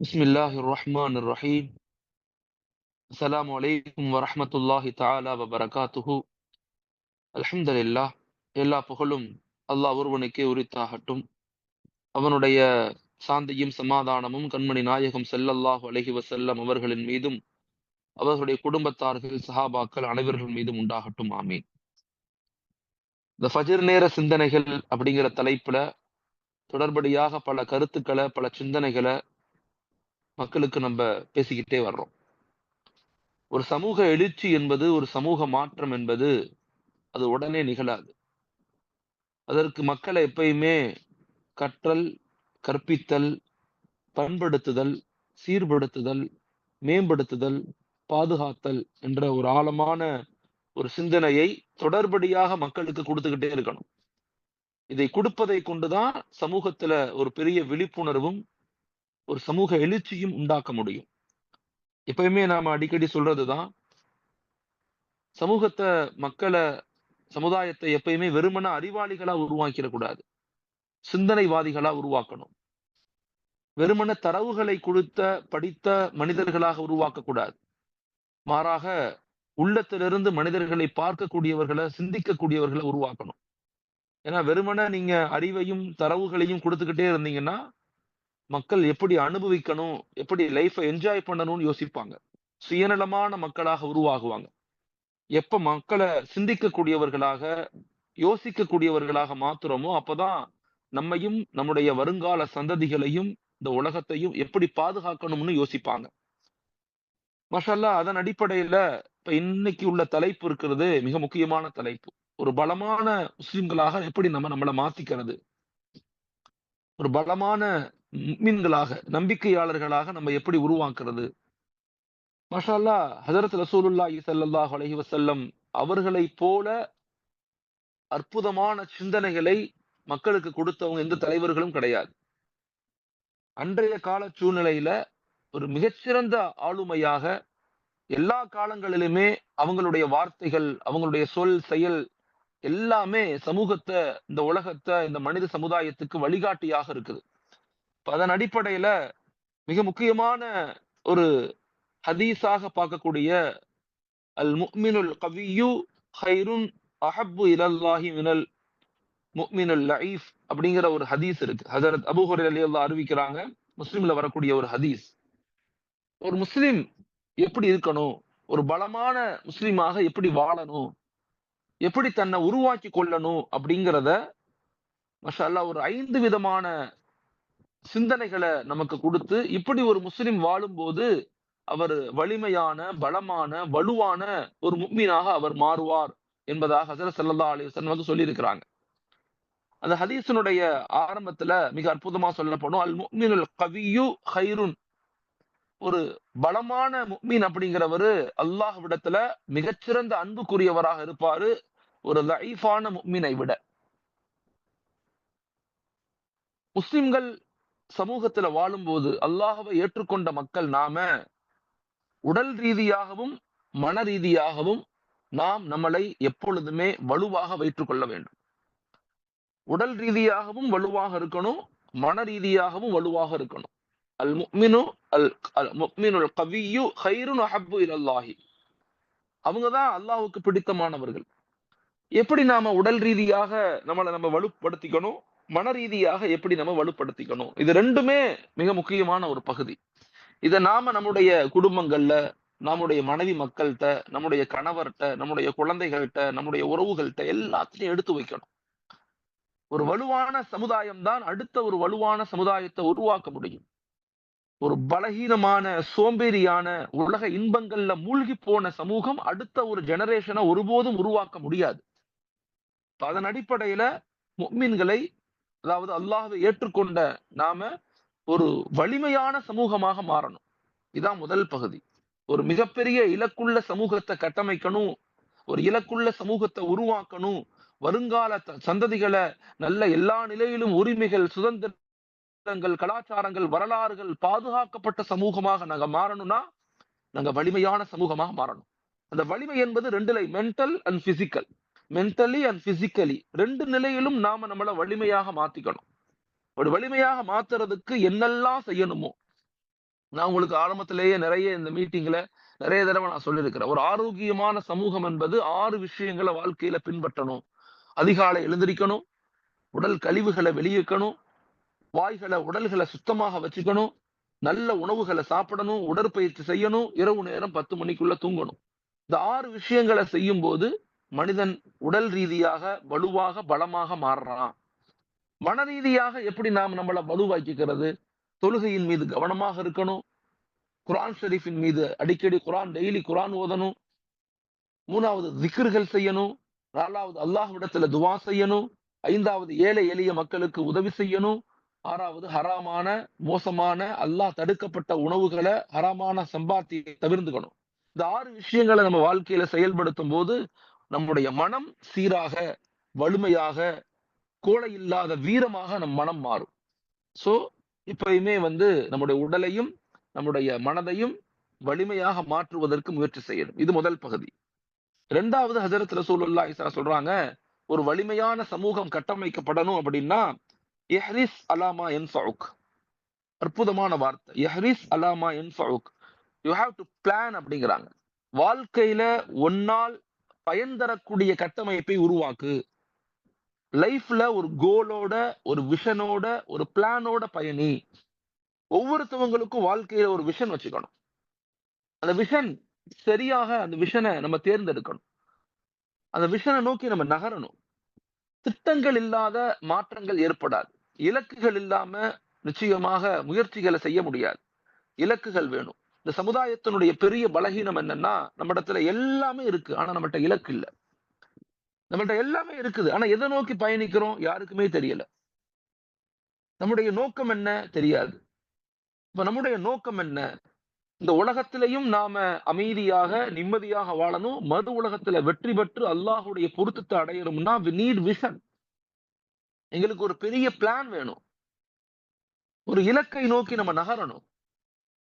بسم الله الرحمن الرحيم السلام عليكم ورحمة الله تعالى وبركاته الحمد لله எல்லா புகழும் அல்லாஹ் ஒருவனுக்கே உரித்தாகட்டும் அவனுடைய சாந்தியும் சமாதானமும் கண்மணி நாயகம் ஸல்லல்லாஹு அலைஹி வஸல்லம் அவர்களின் மீதும் அவர்களுடைய குடும்பத்தார்கள் சஹாபாக்கள் அனைவர்கள் மீதும் உண்டாகட்டும் ஆமீன் இந்த ஃபஜர் நேர சிந்தனைகள் அப்படிங்கிற தலைப்புல தொடர்படியாக பல கருத்துக்களை பல சிந்தனைகளை மக்களுக்கு நம்ம பேசிக்கிட்டே வர்றோம். ஒரு சமூக எழுச்சி என்பது ஒரு சமூக மாற்றம் என்பது அது உடனே நிகழாது. அதற்கு மக்களை எப்பயுமே கற்றல் கற்பித்தல் பண்படுத்துதல் சீர்படுத்துதல் மேம்படுத்துதல் பாதுகாத்தல் என்ற ஒரு ஆழமான ஒரு சிந்தனையை தொடர்படியாக மக்களுக்கு கொடுத்துக்கிட்டே இருக்கணும். இதை கொடுப்பதை கொண்டுதான் சமூகத்துல ஒரு பெரிய விழிப்புணர்வும் ஒரு சமூக எழுச்சியும் உண்டாக்க முடியும். எப்பயுமே நாம அடிக்கடி சொல்றதுதான் சமூகத்தை மக்களை சமுதாயத்தை எப்பயுமே வெறுமன அறிவாளிகளா உருவாக்கிடக்கூடாது. சிந்தனைவாதிகளா உருவாக்கணும். வெறுமன தரவுகளை கொடுத்த படித்த மனிதர்களாக உருவாக்கக்கூடாது. மாறாக உள்ளத்திலிருந்து மனிதர்களை பார்க்கக்கூடியவர்களை சிந்திக்கக்கூடியவர்களை உருவாக்கணும். ஏன்னா வெறுமன நீங்க அறிவையும் தரவுகளையும் கொடுத்துக்கிட்டே இருந்தீங்கன்னா மக்கள் எப்படி அனுபவிக்கணும் எப்படி லைஃபை என்ஜாய் பண்ணணும்னு யோசிப்பாங்க. சுயநலமான மக்களாக உருவாகுவாங்க. எப்ப மக்களை சிந்திக்கக்கூடியவர்களாக யோசிக்கக்கூடியவர்களாக மாத்துறோமோ அப்பதான் நம்மையும் நம்முடைய வருங்கால சந்ததிகளையும் இந்த உலகத்தையும் எப்படி பாதுகாக்கணும்னு யோசிப்பாங்க. மஷல்லா அதன் அடிப்படையில இப்ப இன்னைக்கு உள்ள தலைப்பு இருக்கிறது மிக முக்கியமான தலைப்பு. ஒரு பலமான முஸ்லிம்களாக எப்படி நம்ம நம்மளை மாத்திக்கிறது? ஒரு பலமான மீன்களாக நம்பிக்கையாளர்களாக நம்ம எப்படி உருவாக்குறது? மஷாலா ஹசரத் ரசூலுல்லா ஸல்லல்லாஹு அலஹி வசல்லம் அவர்களை போல அற்புதமான சிந்தனைகளை மக்களுக்கு கொடுத்தவங்க எந்த தலைவர்களும் கிடையாது. அன்றைய கால சூழ்நிலையில ஒரு மிகச்சிறந்த ஆளுமையாக எல்லா காலங்களிலுமே அவங்களுடைய வார்த்தைகள் அவங்களுடைய சொல் செயல் எல்லாமே சமூகத்தை இந்த உலகத்தை இந்த மனித சமுதாயத்துக்கு வழிகாட்டியாக இருக்குது. அதன் அடிப்படையில மிக முக்கியமான ஒரு ஹதீஸாக பார்க்கக்கூடிய அல் முக்மினுல் கவியு ஹைருன் அஹப்பு இலல்லாஹி மினல் முக்மினுல் லைஃப் அப்படிங்கிற ஒரு ஹதீஸ் இருக்கு. ஹசரத் அபுஹுர் அலி அல்லா அறிவிக்கிறாங்க. முஸ்லீம்ல வரக்கூடிய ஒரு ஹதீஸ். ஒரு முஸ்லீம் எப்படி இருக்கணும்? ஒரு பலமான முஸ்லீமாக எப்படி வாழணும்? எப்படி தன்னை உருவாக்கி கொள்ளணும் அப்படிங்கிறத மஷால்லா ஒரு ஐந்து விதமான சிந்தனைகளை நமக்கு கொடுத்து இப்படி ஒரு முஸ்லிம் வாழும்போது அவர் வலிமையான பலமான வலுவான ஒரு முக்மீனாக அவர் மாறுவார் என்பதாக ஹசரத் சல்லா அலிவசன் வந்து சொல்லியிருக்கிறாங்க. அந்த ஹதீசனுடைய ஆரம்பத்துல மிக அற்புதமா சொல்லப்படும் அல் முக்மீனுல் கவியு ஹைருன். ஒரு பலமான முக்மீன் அப்படிங்கிறவரு அல்லாஹ் விடத்துல மிகச்சிறந்த அன்புக்குரியவராக இருப்பாரு ஒரு லைஃபான முக்மீனை விட. முஸ்லிம்கள் சமூகத்துல வாழும்போது அல்லாஹவை ஏற்றுக்கொண்ட மக்கள் நாம உடல் ரீதியாகவும் மன ரீதியாகவும் நாம் நம்மளை எப்பொழுதுமே வலுவாக வைத்துக் கொள்ள வேண்டும். உடல் ரீதியாகவும் வலுவாக இருக்கணும் மன ரீதியாகவும் வலுவாக இருக்கணும். அல் முக்மினு அல் அல் முக்மினுல் கவியு ஹைருன் அஹப்பு இலல்லாஹி. அவங்கதான் அல்லாஹுக்கு பிடித்தமானவர்கள். எப்படி நாம உடல் ரீதியாக நம்மளை நம்ம வலுப்படுத்திக்கணும்? மன ரீதியாக எப்படி நம்ம வலுப்படுத்திக்கணும்? இது ரெண்டுமே மிக முக்கியமான ஒரு பகுதி. இதை நாம நம்முடைய குடும்பங்கள்ல நம்முடைய மனைவி மக்கள்கிட்ட நம்முடைய கணவர்கிட்ட நம்முடைய குழந்தைகள்கிட்ட நம்முடைய உறவுகள்கிட்ட எல்லாத்தையும் எடுத்து வைக்கணும். ஒரு வலுவான சமுதாயம் தான் அடுத்த ஒரு வலுவான சமுதாயத்தை உருவாக்க முடியும். ஒரு பலகீனமான சோம்பேறியான உலக இன்பங்கள்ல மூழ்கி போன சமூகம் அடுத்த ஒரு ஜெனரேஷனை ஒருபோதும் உருவாக்க முடியாது. அதன் அடிப்படையில மீன்களை அதாவது அல்லாஹை ஏற்றுக்கொண்ட நாம ஒரு வலிமையான சமூகமாக மாறணும். இதான் முதல் பகுதி. ஒரு மிகப்பெரிய இலக்குள்ள சமூகத்தை கட்டமைக்கணும். ஒரு இலக்குள்ள சமூகத்தை உருவாக்கணும். வருங்கால சந்ததிகளை நல்ல எல்லா நிலையிலும் உரிமைகள் சுதந்திரங்கள் கலாச்சாரங்கள் வரலாறுகள் பாதுகாக்கப்பட்ட சமூகமாக நாங்க மாறணும்னா நாங்க வலிமையான சமூகமாக மாறணும். அந்த வலிமை என்பது ரெண்டுல mental and physical mentally and physically ரெண்டு நிலையிலும் நாம நம்மளை வலிமையாக மாத்திக்கணும். ஒரு வலிமையாக மாத்துறதுக்கு என்னெல்லாம் செய்யணுமோ? நான் உங்களுக்கு ஆரம்பத்திலேயே நிறைய இந்த மீட்டிங்ல நிறைய தடவை நான் சொல்லியிருக்கிறேன். ஒரு ஆரோக்கியமான சமூகம் என்பது ஆறு விஷயங்களை வாழ்க்கையில பின்பற்றணும். அதிகாலை எழுந்திருக்கணும் உடல் கழிவுகளை வெளியேக்கணும் வாய்களை உடல்களை சுத்தமாக வச்சுக்கணும் நல்ல உணவுகளை சாப்பிடணும் உடற்பயிற்சி செய்யணும் இரவு நேரம் பத்து மணிக்குள்ள தூங்கணும். இந்த ஆறு விஷயங்களை செய்யும் போது மனிதன் உடல் ரீதியாக வலுவாக பலமாக மாறுறான். மன ரீதியாக எப்படி நாம் நம்மளை வலுவாக்கிக்கிறது? தொழுகையின் மீது கவனமாக இருக்கணும். குரான் ஷெரீஃபின் மீது அடிக்கடி குரான் டெய்லி குரான் ஓதணும். மூணாவது திக்ர்கள் செய்யணும். நாலாவது அல்லாஹ்விடத்துல துவா செய்யணும். ஐந்தாவது ஏழை எளிய மக்களுக்கு உதவி செய்யணும். ஆறாவது ஹராமான மோசமான அல்லாஹ் தடுக்கப்பட்ட உணவுகளை ஹராமான சம்பாத்தியை தவிர்த்துக்கணும். இந்த ஆறு விஷயங்களை நம்ம வாழ்க்கையில செயல்படுத்தும் போது நம்முடைய மனம் சீராக வலிமையாக கோலை இல்லாத வீரமாக நம் மனம் மாறும். சோ இப்பயுமே வந்து நம்முடைய உடலையும் நம்முடைய மனதையும் வலிமையாக மாற்றுவதற்கு முயற்சி செய்யணும். இது முதல் பகுதி. இரண்டாவது ஹசரத் ரசூலுல்லா இசா சொல்றாங்க ஒரு வலிமையான சமூகம் கட்டமைக்கப்படணும் அப்படின்னா எஹ்ரிஸ் அலாமா என் சவுக் அற்புதமான வார்த்தை. எஹ்ரிஸ் அலாமா என் சவுக் யூ ஹாவ் டு பிளான் அப்படிங்கிறாங்க. வாழ்க்கையில ஒன்னால் பயன் தரக்கூடிய கட்டமைப்பை உருவாக்கு. லைஃப்ல ஒரு கோலோட ஒரு விஷனோட ஒரு பிளானோட பயணி ஒவ்வொருத்தவங்களுக்கும் வாழ்க்கையில ஒரு விஷன் வச்சுக்கணும். அந்த விஷன் சரியாக அந்த விஷனை நம்ம தேர்ந்தெடுக்கணும். அந்த விஷனை நோக்கி நம்ம நகரணும். திட்டங்கள் இல்லாத மாற்றங்கள் ஏற்படாது. இலக்குகள் இல்லாம நிச்சயமாக முயற்சிகளை செய்ய முடியாது. இலக்குகள் வேணும். இந்த சமுதாயத்தினுடைய பெரிய பலகீனம் என்னன்னா நம்ம இடத்துல எல்லாமே இருக்கு. ஆனா நம்மகிட்ட இலக்கு இல்ல. நம்மகிட்ட எல்லாமே இருக்குது. ஆனா எதை நோக்கி பயணிக்கிறோம்? யாருக்குமே தெரியல. நம்முடைய நோக்கம் என்ன? தெரியாது. இப்ப நம்முடைய நோக்கம் என்ன? இந்த உலகத்திலையும் நாம அமைதியாக நிம்மதியாக வாழணும். மது உலகத்துல வெற்றி பெற்று அல்லாஹுடைய பொருத்தத்தை அடையணும்னா வி நீட் விஷன் எங்களுக்கு ஒரு பெரிய பிளான் வேணும். ஒரு இலக்கை நோக்கி நம்ம நகரணும்.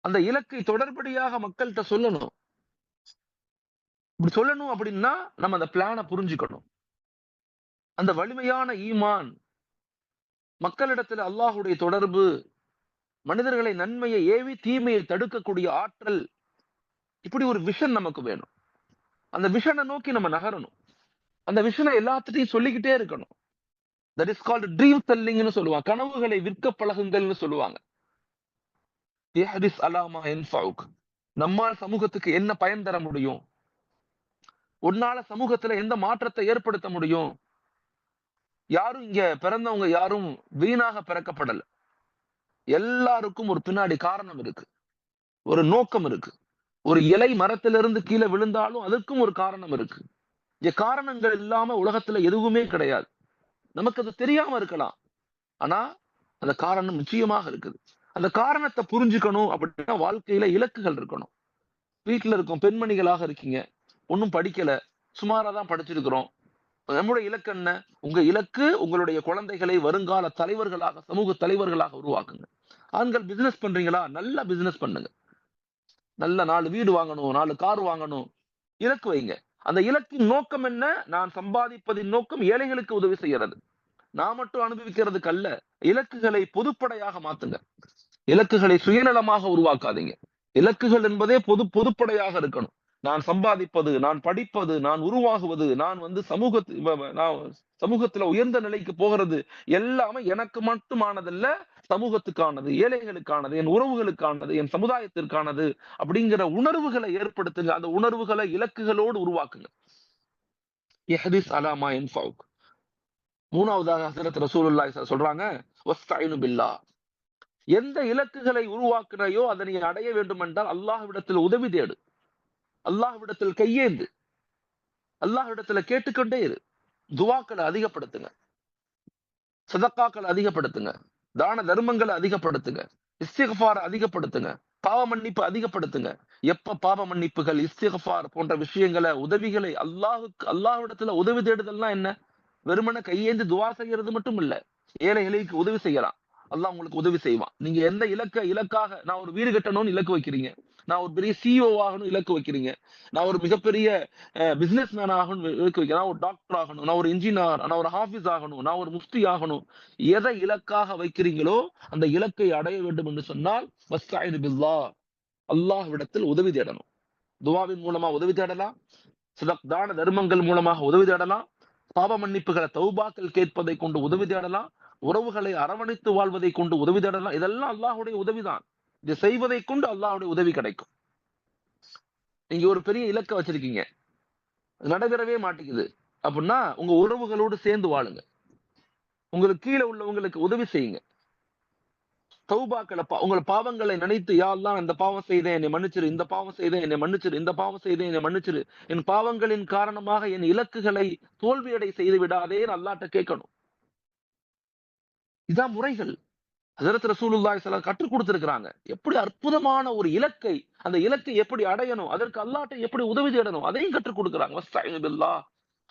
அந்த இலக்கை தொடர்படியாக மக்கள்கிட்ட சொல்லணும். இப்படி சொல்லணும் அப்படின்னா நம்ம அந்த பிளானை புரிஞ்சுக்கணும். அந்த வலிமையான ஈமான் மக்களிடத்துல அல்லாஹுடைய தொடர்பு மனிதர்களை நன்மையை ஏவி தீமையை தடுக்கக்கூடிய ஆற்றல் இப்படி ஒரு விஷன் நமக்கு வேணும். அந்த விஷனை நோக்கி நம்ம நகரணும். அந்த விஷனை எல்லாத்துட்டையும் சொல்லிக்கிட்டே இருக்கணும். தட் இஸ் கால்டு ட்ரீம் செல்லிங்னு சொல்லுவாங்க. கனவுகளை விற்க பழகுங்கள்னு சொல்லுவாங்க. அலாமா என்ஃபவுக் நம்மால் சமூகத்துக்கு என்ன பயன் தர முடியும்? உன்னால சமூகத்துல எந்த மாற்றத்தை ஏற்படுத்த முடியும்? யாரும் இங்க பிறந்தவங்க யாரும் வீணாக பிறக்கப்படல. எல்லாருக்கும் ஒரு பின்னாடி காரணம் இருக்கு. ஒரு நோக்கம் இருக்கு. ஒரு இலை மரத்திலிருந்து கீழே விழுந்தாலும் அதற்கும் ஒரு காரணம் இருக்கு. இங்க காரணங்கள் இல்லாம உலகத்துல எதுவுமே கிடையாது. நமக்கு அது தெரியாம இருக்கலாம். ஆனா அந்த காரணம் நிச்சயமாக இருக்குது. அந்த காரணத்தை புரிஞ்சுக்கணும் அப்படின்னா வாழ்க்கையில இலக்குகள் இருக்கணும். வீட்டுல இருக்கும் பெண்மணிகளாக இருக்கீங்க. ஒன்னும் படிக்கல. சுமாரா தான் படிச்சிருக்கிறோம் நம்முடைய இலக்கு என்ன? உங்க இலக்கு உங்களுடைய குழந்தைகளை வருங்கால தலைவர்களாக சமூக தலைவர்களாக உருவாக்குங்க. ஆண்கள் பிசினஸ் பண்றீங்களா? நல்ல பிசினஸ் பண்ணுங்க. நல்ல நாலு வீடு வாங்கணும் நாலு கார் வாங்கணும். இலக்கு வைங்க. அந்த இலக்கின் நோக்கம் என்ன? நான் சம்பாதிப்பதின் நோக்கம் ஏழைகளுக்கு உதவி செய்யறது. நான் மட்டும் அனுபவிக்கிறதுக்கு அல்ல இலக்குகளை பொதுப்படையாக மாத்துங்க. இலக்குகளை சுயநலமாக உருவாக்காதீங்க. இலக்குகள் என்பதே பொது பொதுப்படையாக இருக்கணும். நான் சம்பாதிப்பது நான் படிப்பது நான் உருவாகுவது நான் வந்து சமூகத்து நான் சமூகத்துல உயர்ந்த நிலைக்கு போகிறது எல்லாமே எனக்கு மட்டுமானதல்ல சமூகத்துக்கானது ஏழைகளுக்கானது என் உறவுகளுக்கானது என் சமுதாயத்திற்கானது அப்படிங்கிற உணர்வுகளை ஏற்படுத்துங்க. அந்த உணர்வுகளை இலக்குகளோடு உருவாக்குங்க. எஹதிஸ் அலாமா என் மூணாவதாக ஹசரத் ரசூலுல்லாஹி சொல்றாங்க பில்லா எந்த இலக்குகளை உருவாக்குறையோ அதனை அடைய வேண்டும் என்றால் அல்லாஹ்விடத்தில் உதவி தேடு. அல்லாஹ்விடத்தில் கையேந்து. அல்லாஹ்விடத்துல கேட்டுக்கொண்டே இரு. துவாக்களை அதிகப்படுத்துங்க. சதக்காக்களை அதிகப்படுத்துங்க. தான தர்மங்களை அதிகப்படுத்துங்க. இஸ்திகஃபார் அதிகப்படுத்துங்க. பாவ மன்னிப்பு அதிகப்படுத்துங்க. எப்ப பாவ மன்னிப்புகள் இஸ்திகஃபார் போன்ற விஷயங்களை உதவிகளை அல்லாஹுக்கு அல்லாஹ்விடத்துல உதவி தேடுதல்னா என்ன? வெறுமன கையேந்து துவா செய்யறது மட்டும் இல்ல ஏழைகளுக்கு உதவி செய்யலாம். அல்லாஹ் உங்களுக்கு உதவி செய்வான். நீங்க எந்த இலக்க இலக்காக நான் ஒரு வீடு கட்டணும்னு இலக்கு வைக்கிறீங்க. நான் ஒரு பெரிய சிஓ ஆகணும் இலக்கு வைக்கிறீங்க. நான் ஒரு மிகப்பெரிய பிசினஸ் மேன் ஆகணும் இலக்கு வைக்கிறேன். நான் ஒரு டாக்டர் ஆகணும். நான் ஒரு இன்ஜினியர் நான் ஒரு ஆஃபீஸ் ஆகணும். நான் ஒரு முஃப்தி ஆகணும். எதை இலக்காக வைக்கிறீங்களோ அந்த இலக்கை அடைய வேண்டும் என்று சொன்னால் பில்லா அல்லாஹ்விடத்தில் உதவி தேடணும். துவாவின் மூலமா உதவி தேடலாம். சிதப்தான தர்மங்கள் மூலமாக உதவி தேடலாம். பாவ மன்னிப்புகளை தௌபாக்கள் கேட்பதை கொண்டு உதவி தேடலாம். உறவுகளை அரவணைத்து வாழ்வதை கொண்டு உதவி தேடலாம். இதெல்லாம் அல்லாஹுடைய உதவிதான். இதை செய்வதை கொண்டு அல்லாஹுடைய உதவி கிடைக்கும். நீங்க ஒரு பெரிய இலக்க வச்சிருக்கீங்க. நடைபெறவே மாட்டேங்குது. அப்படின்னா உங்க உறவுகளோடு சேர்ந்து வாழுங்க. உங்களுக்கு கீழே உள்ளவங்களுக்கு உதவி செய்யுங்க. தௌபாக்களை பா- உங்கள் பாவங்களை நினைத்து யாரெல்லாம் இந்த பாவம் செய்தேன் என்னை மன்னிச்சிரு. இந்த பாவம் செய்தேன் என்னை மன்னிச்சிரு. இந்த பாவம் செய்தேன் என்னை மன்னிச்சிரு. என் பாவங்களின் காரணமாக என் இலக்குகளை தோல்வியடை செய்து விடாதே அல்லாட்ட கேட்கணும். இதான் முறைகள். ஹசரத் ரசூலுல்லாய் ஸல்லல்லாஹு கற்றுக் கொடுத்திருக்கிறாங்க. எப்படி அற்புதமான ஒரு இலக்கை அந்த இலக்கை எப்படி அடையணும் அதற்கு அல்லாட்டை எப்படி உதவி தேடணும் அதையும் கற்றுக் கொடுக்குறாங்க.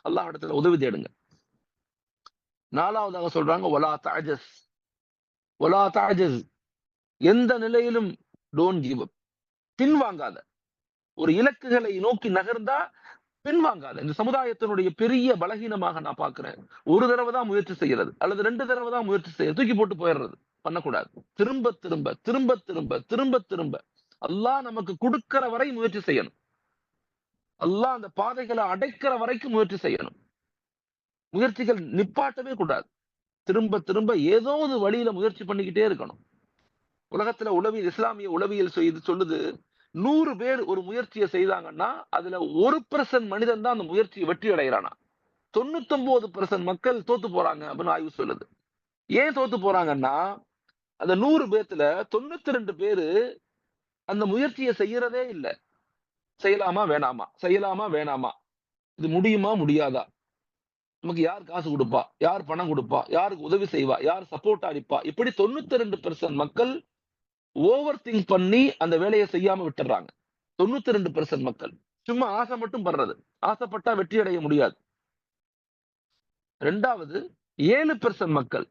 அல்லாஹ் இடத்துல உதவி தேடுங்க. நாலாவதாக சொல்றாங்க ஒலா தாஜஸ் ஒலா தாஜஸ் எந்த நிலையிலும் டோன்ட் கிவ் அப் பின்வாங்காத. ஒரு இலக்குகளை நோக்கி நகர்ந்தா பின்வாங்காது. இந்த சமுதாயத்தினுடைய பெரிய பலகீனமாக நான் பார்க்கிறேன். ஒரு தடவை தான் முயற்சி செய்யறது. அல்லது ரெண்டு தடவை தான் முயற்சி செய்யறது. தூக்கி போட்டு போயிடுறது. பண்ணக்கூடாது. திரும்ப திரும்ப திரும்ப திரும்ப திரும்ப திரும்ப. அல்லாஹ் நமக்கு கொடுக்கிற வரை முயற்சி செய்யணும். அல்லாஹ் அந்த பாதைகளை அடைக்கிற வரைக்கும் முயற்சி செய்யணும். முயற்சிகள் நிப்பாட்டவே கூடாது. திரும்ப திரும்ப ஏதோ ஒரு வழியில முயற்சி பண்ணிக்கிட்டே இருக்கணும். உலகத்துல உளவியல் இஸ்லாமிய உளவியல் செய்து சொல்லுது நூறு பேர் ஒரு முயற்சியை செய்தாங்கன்னா அதுல ஒரு பெர்சன்ட் மனிதன் தான் அந்த முயற்சியை வெற்றி அடைகிறானா? தொண்ணூத்தொன்பது பெர்சன்ட் மக்கள் தோத்து போறாங்க அப்படின்னு ஆய்வு சொல்லுது. ஏன் தோத்து போறாங்கன்னா அந்த நூறு பேர்த்துல தொண்ணூத்தி ரெண்டு பேரு அந்த முயற்சியை செய்யறதே இல்லை. செய்யலாமா வேணாமா? செய்யலாமா வேணாமா? இது முடியுமா முடியாதா? நமக்கு யார் காசு கொடுப்பா? யார் பணம் கொடுப்பா? யாருக்கு உதவி செய்வா? யார் சப்போர்ட் அடிப்பா இப்படி தொண்ணூத்தி ரெண்டு பெர்சன்ட் மக்கள் ஓவர் திங்க் பண்ணி அந்த வேலையை செய்யாம விட்டுறாங்க. தொண்ணூத்தி ரெண்டு பெர்சன்ட் மக்கள். சும்மா ஆசை மட்டும் படுறது. ஆசைப்பட்டா வெற்றி அடைய முடியாது. ரெண்டாவது ஏழு பெர்சன்ட் மக்கள்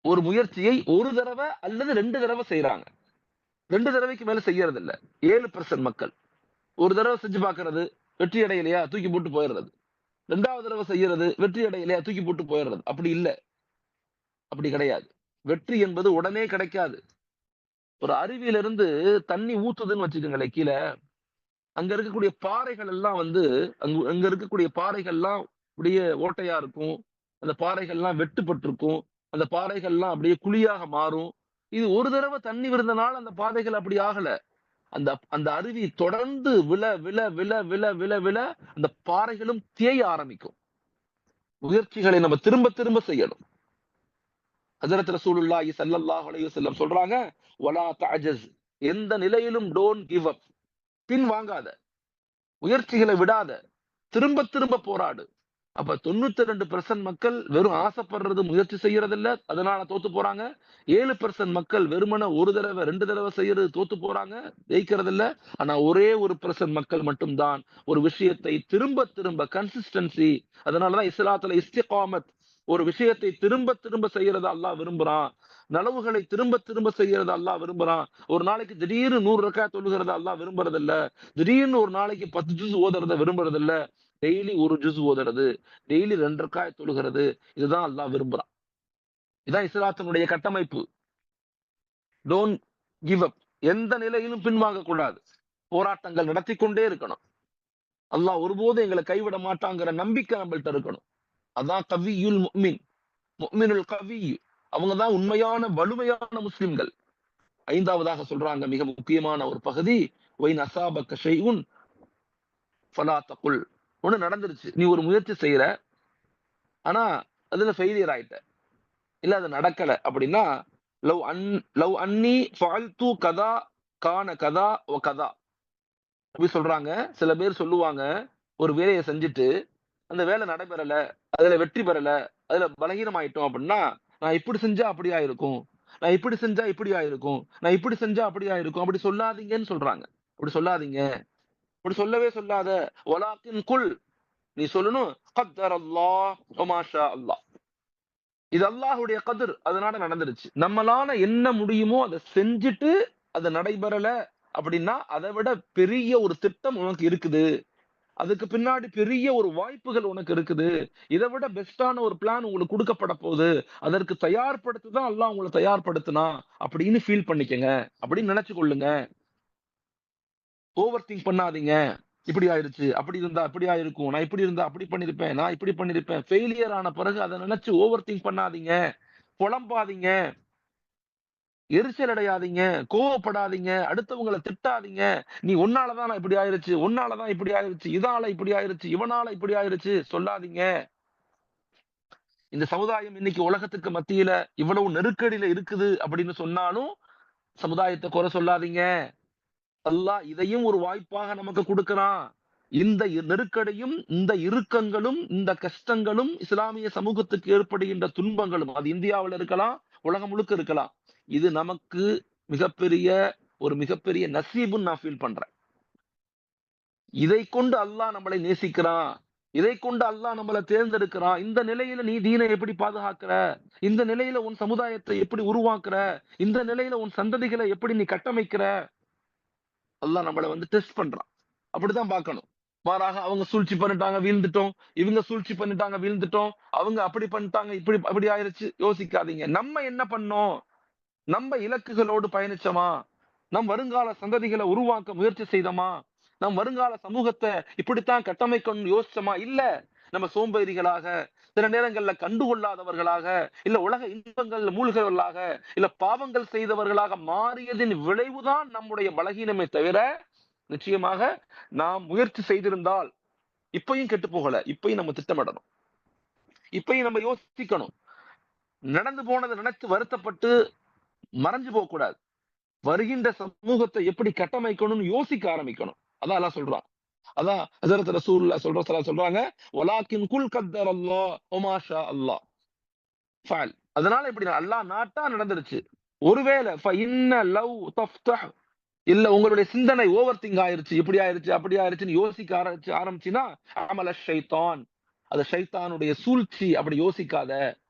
ஒரு முயற்சியை ஒரு தடவை அல்லது ரெண்டு தடவை செய்யறாங்க ரெண்டு தடவைக்கு மேல செய்யறது இல்ல ஏழு பெர்சன்ட் மக்கள். ஒரு தடவை செஞ்சு பாக்குறது வெற்றி அடையலையா தூக்கி போட்டு போயிடுறது. ரெண்டாவது தடவை செய்யறது வெற்றி அடையலையா தூக்கி போட்டு போயிடுறது. அப்படி இல்ல. அப்படி கிடையாது. வெற்றி என்பது உடனே கிடைக்காது. ஒரு அருவியிலிருந்து தண்ணி ஊத்துதுன்னு வச்சுக்கோங்களேன் கீழே. அங்க இருக்கக்கூடிய பாறைகள் எல்லாம் வந்து அங்க அங்க இருக்கக்கூடிய பாறைகள் எல்லாம் அப்படியே ஓட்டையா இருக்கும். அந்த பாறைகள் எல்லாம் வெட்டுப்பட்டிருக்கும். அந்த பாறைகள்லாம் அப்படியே குழியாக மாறும். இது ஒரு தடவை தண்ணி விருந்தனால அந்த பாதைகள் அப்படி ஆகல. அந்த அந்த அருவி தொடர்ந்து விழ விழ விழ விழ விழ விழ அந்த பாறைகளும் தேய ஆரம்பிக்கும். முயற்சிகளை நம்ம திரும்ப திரும்ப செய்யணும். ஹசரத் ரசூலுல்லாஹி ஸல்லல்லாஹு அலைய செல்லம் சொல்றாங்க ஒலா தாஜஸ் எந்த நிலையிலும் டோன்ட் கிவ் அப் பின் வாங்காத முயற்சிகளை விடாத. திரும்ப திரும்ப போராடு. அப்ப தொண்ணூத்தி ரெண்டு பெர்சன்ட் மக்கள் வெறும் ஆசைப்படுறது முயற்சி செய்யறது இல்ல அதனால தோத்து போறாங்க. ஏழு பெர்சன்ட் மக்கள் வெறுமன ஒரு தடவை ரெண்டு தடவை செய்யறது தோத்து போறாங்க. ஜெயிக்கிறது இல்ல ஆனா ஒரே ஒரு பெர்சன்ட் மக்கள் மட்டும்தான் ஒரு விஷயத்தை திரும்ப திரும்ப கன்சிஸ்டன்சி அதனாலதான் இஸ்லாத்துல இஸ்திகாமத் ஒரு விஷயத்தை திரும்ப திரும்ப செய்யறத அல்லாஹ் விரும்புறான். நலவுகளை திரும்ப திரும்ப செய்யறத அல்லாஹ் விரும்புறான். ஒரு நாளைக்கு திடீர்னு நூறு ரக்கா தொழுகிறத அல்லாஹ் விரும்புறது இல்ல திடீர்னு ஒரு நாளைக்கு பத்து ஜூஸ் ஓதுறத விரும்புறது இல்ல டெய்லி ஒரு ஜூஸ் ஓதுறது டெய்லி ரெண்டு ரக்காய் தொழுகிறது இதுதான் அல்லாஹ் விரும்புறான். இதான் இஸ்லாத்தினுடைய கட்டமைப்பு. டோன்ட் கிவ் அப் எந்த நிலையிலும் பின்வாங்க கூடாது. போராட்டங்கள் நடத்தி கொண்டே இருக்கணும். அல்லாஹ் ஒருபோதும் எங்களை கைவிட மாட்டாங்கிற நம்பிக்கை நம்மள்ட்ட இருக்கணும். அதான் கவியுல் முக்மின் முக்மினுல் கவி. அவங்க தான் உண்மையான வலுமையான முஸ்லிம்கள். ஐந்தாவதாக சொல்றாங்க மிக முக்கியமான ஒரு பகுதி. ஒய் நசாப ஷைஉன் ஃபலா தகுல். ஒண்ணு நடந்துருச்சு. நீ ஒரு முயற்சி செய்யற. ஆனா அதுல ஃபெயிலியர் ஆயிட்ட. இல்ல அது நடக்கல. அப்படின்னா லவ் அன் லவ் அன்னி ஃபால்து கதா கான கதா ஒ கதா. அப்படி சொல்றாங்க. சில பேர் சொல்லுவாங்க ஒரு வேலையை செஞ்சுட்டு அந்த வேலை நடைபெறல. அதுல வெற்றி பெறல அதுல பலகீனம் ஆயிட்டோம் அப்படின்னா நான் இப்படி செஞ்சா அப்படி ஆயிருக்கும். நான் இப்படி செஞ்சா இப்படி ஆயிருக்கும். நான் இப்படி செஞ்சா அப்படி ஆயிருக்கும். அப்படி சொல்லாதீங்கன்னு சொல்றாங்க. அப்படி சொல்லாதீங்க. அப்படி சொல்லவே சொல்லாத. ஒலாக்கின் குல். நீ சொல்லணும் கத்தர் அல்லாஹ் ஒமாஷா அல்லாஹ். இது அல்லாஹுடைய கதிர். அதனால நடந்துருச்சு. நம்மளால என்ன முடியுமோ அதை செஞ்சுட்டு அது நடைபெறல அப்படின்னா அதை விட பெரிய ஒரு திட்டம் உனக்கு இருக்குது. அதுக்கு பின்னாடி பெரிய ஒரு வாய்ப்புகள் உனக்கு இருக்குது. இதை விட பெஸ்டான ஒரு பிளான் உங்களுக்கு கொடுக்கப்பட போகுது. அதற்கு தயார்படுத்துதான் எல்லாம் உங்களை தயார்படுத்தினா அப்படின்னு ஃபீல் பண்ணிக்கங்க. அப்படின்னு நினைச்சு கொள்ளுங்க. ஓவர் திங்க் பண்ணாதீங்க. இப்படி ஆயிருச்சு அப்படி இருந்தா அப்படி ஆயிருக்கும். நான் இப்படி இருந்தா அப்படி பண்ணிருப்பேன் நான் இப்படி பண்ணிருப்பேன். ஃபெயிலியர் ஆன பிறகு அதை நினைச்சு ஓவர் திங்க் பண்ணாதீங்க. புலம்பாதீங்க. எரிச்சல் அடையாதீங்க கோவப்படாதீங்க அடுத்தவங்களை திட்டாதீங்க. நீ உன்னாலதான் நான் இப்படி ஆயிருச்சு உன்னாலதான் இப்படி ஆயிருச்சு இதால இப்படி ஆயிருச்சு இவனால இப்படி ஆயிருச்சு சொல்லாதீங்க. இந்த சமுதாயம் இன்னைக்கு உலகத்துக்கு மத்தியில இவ்வளவு நெருக்கடியில இருக்குது அப்படின்னு சொன்னாலும் சமுதாயத்தை குறை சொல்லாதீங்க. அல்லா இதையும் ஒரு வாய்ப்பாக நமக்கு கொடுக்கிறான். இந்த நெருக்கடியும் இந்த இறுக்கங்களும் இந்த கஷ்டங்களும் இஸ்லாமிய சமூகத்துக்கு ஏற்படுகின்ற துன்பங்களும் அது இந்தியாவில் இருக்கலாம் உலகம் முழுக்க இருக்கலாம். இது நமக்கு மிகப்பெரிய ஒரு மிகப்பெரிய நசீபுன்னு நான் ஃபீல் பண்றேன். இதை கொண்டு அல்லாஹ் நம்மளை நேசிக்கிறான். இதை கொண்டு அல்லாஹ் நம்மளை தேர்ந்தெடுக்கிறான். இந்த நிலையில நீ தீனை எப்படி பாதுகாக்கிற? இந்த நிலையில உன் சமுதாயத்தை எப்படி உருவாக்குற? இந்த நிலையில உன் சந்ததிகளை எப்படி நீ கட்டமைக்கிற? அல்லாஹ் நம்மளை வந்து டெஸ்ட் பண்றான். அப்படிதான் பார்க்கணும். மாறாக அவங்க சூழ்ச்சி பண்ணிட்டாங்க வீழ்ந்துட்டோம். இவங்க சூழ்ச்சி பண்ணிட்டாங்க வீழ்ந்துட்டோம். அவங்க அப்படி பண்ணிட்டாங்க இப்படி அப்படி ஆயிருச்சு. யோசிக்காதீங்க. நம்ம என்ன பண்ணோம்? நம்ம இலக்குகளோடு பயணிச்சோமா? நம் வருங்கால சந்ததிகளை உருவாக்க முயற்சி செய்தோமா? நம் வருங்கால சமூகத்தை இப்படித்தான் கட்டமைக்கணும்னு யோசிச்சோமா? இல்ல நம்ம சோம்பேறிகளாக சில நேரங்கள்ல கண்டுகொள்ளாதவர்களாக இல்ல உலக இன்பங்கள் மூழ்கிறவர்களாக இல்ல பாவங்கள் செய்தவர்களாக மாறியதின் விளைவுதான் நம்முடைய பலகீனமே தவிர நிச்சயமாக நாம் முயற்சி செய்திருந்தால் இப்பயும் கெட்டு போகல. இப்பையும் நம்ம திட்டமிடணும். இப்பையும் நம்ம யோசிக்கணும். நடந்து போனதை நினைத்து வருத்தப்பட்டு மறைஞ்சு போக கூடாது வருகின்ற சமூகத்தை எப்படி கட்டமைக்கணும்னு யோசிக்க ஆரம்பிக்கணும். அதான் எல்லாம் சொல்றான். அதான் ஹஜரத் ரசூலுல்லாஹ் சொல்ற சொல்றாங்க ஒலாக்கின் குல் கத்தர் அல்லாஹ் ஒமாஷா அல்லாஹ். ஃபால். அதனால இப்படி அல்லாஹ் நாட்டா நடந்துருச்சு. ஒருவேளை லவ் தஃப்தஹ். இல்ல உங்களுடைய சிந்தனை ஓவர் திங்க் ஆயிருச்சு இப்படி ஆயிருச்சு அப்படி ஆயிருச்சுன்னு யோசிக்க ஆரம்பிச்சு ஆரம்பிச்சுன்னா அமல ஷைத்தான். அது ஷைத்தானுடைய சூழ்ச்சி அப்படி யோசிக்காத.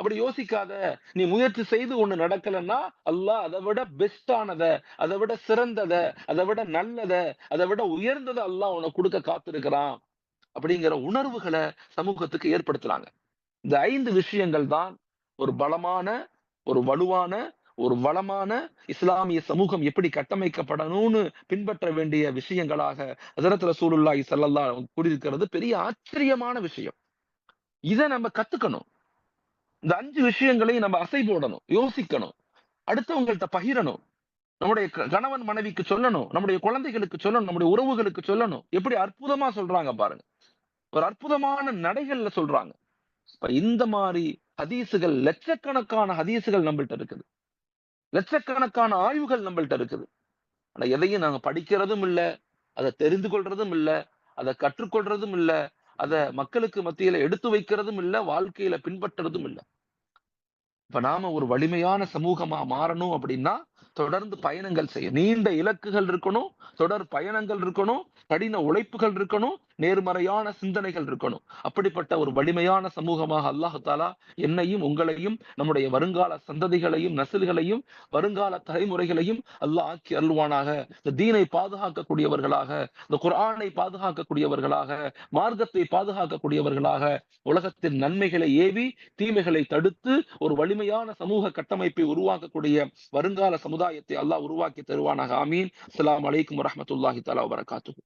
அப்படி யோசிக்காத. நீ முயற்சி செய்து ஒண்ணு நடக்கலன்னா அல்லாஹ் அதை விட பெஸ்டானத அதை விட சிறந்தத அதை விட நல்லத அதை விட உயர்ந்ததை அல்லாஹ் உனக்கு கொடுக்க காத்திருக்கிறான். அப்படிங்கிற உணர்வுகளை சமூகத்துக்கு ஏற்படுத்துறாங்க. இந்த ஐந்து விஷயங்கள் தான் ஒரு பலமான ஒரு வலுவான ஒரு வளமான இஸ்லாமிய சமூகம் எப்படி கட்டமைக்கப்படணும்னு பின்பற்ற வேண்டிய விஷயங்களாக ஹஜரத் ரசூலுல்லாஹி செல்லல்லா கூறியிருக்கிறது பெரிய ஆச்சரியமான விஷயம். இதை நம்ம கத்துக்கணும். இந்த அஞ்சு விஷயங்களையும் நம்ம அசை போடணும் யோசிக்கணும். அடுத்தவங்கள்ட்ட பகிரணும். நம்முடைய க- கணவன் மனைவிக்கு சொல்லணும். நம்முடைய குழந்தைகளுக்கு சொல்லணும். நம்முடைய உறவுகளுக்கு சொல்லணும். எப்படி அற்புதமா சொல்றாங்க பாருங்க. ஒரு அற்புதமான நடைகள்ல சொல்றாங்க. இப்ப இந்த மாதிரி ஹதீசுகள் லட்சக்கணக்கான ஹதீசுகள் நம்மள்ட்ட இருக்குது. லட்சக்கணக்கான ஆய்வுகள் நம்மள்ட்ட இருக்குது. ஆனா எதையும் நாங்க படிக்கிறதும் இல்ல அதை தெரிந்து கொள்றதும் இல்ல அதை கற்றுக்கொள்றதும் இல்ல அதை மக்களுக்கு மத்தியில எடுத்து வைக்கிறதும் இல்ல வாழ்க்கையில பின்பற்றுறதும் இல்ல. இப்ப நாம ஒரு வலிமையான சமூகமா மாறணும் அப்படின்னா தொடர்ந்து பயணங்கள் செய்ய. நீண்ட இலக்குகள் இருக்கணும் தொடர் பயணங்கள் இருக்கணும் கடின உழைப்புகள் இருக்கணும் நேர்மறையான சிந்தனைகள் இருக்கணும். அப்படிப்பட்ட ஒரு வலிமையான சமூகமாக அல்லாஹு தாலா என்னையும் உங்களையும் நம்முடைய வருங்கால சந்ததிகளையும் நசில்களையும் வருங்கால தலைமுறைகளையும் அல்லாஹ் ஆக்கி அருள்வானாக. இந்த தீனை பாதுகாக்கக்கூடியவர்களாக இந்த குரானை பாதுகாக்கக்கூடியவர்களாக மார்க்கத்தை பாதுகாக்கக்கூடியவர்களாக உலகத்தின் நன்மைகளை ஏவி தீமைகளை தடுத்து ஒரு வலிமையான சமூக கட்டமைப்பை உருவாக்கக்கூடிய வருங்கால சமுதாய சமுதாயத்தை அல்லாஹ் உருவாக்கி தருவானாக ஆமீன் அஸ்ஸலாமு அலைக்கும் வரஹ்மத்துல்லாஹி தஆலா வபரகாத்துஹு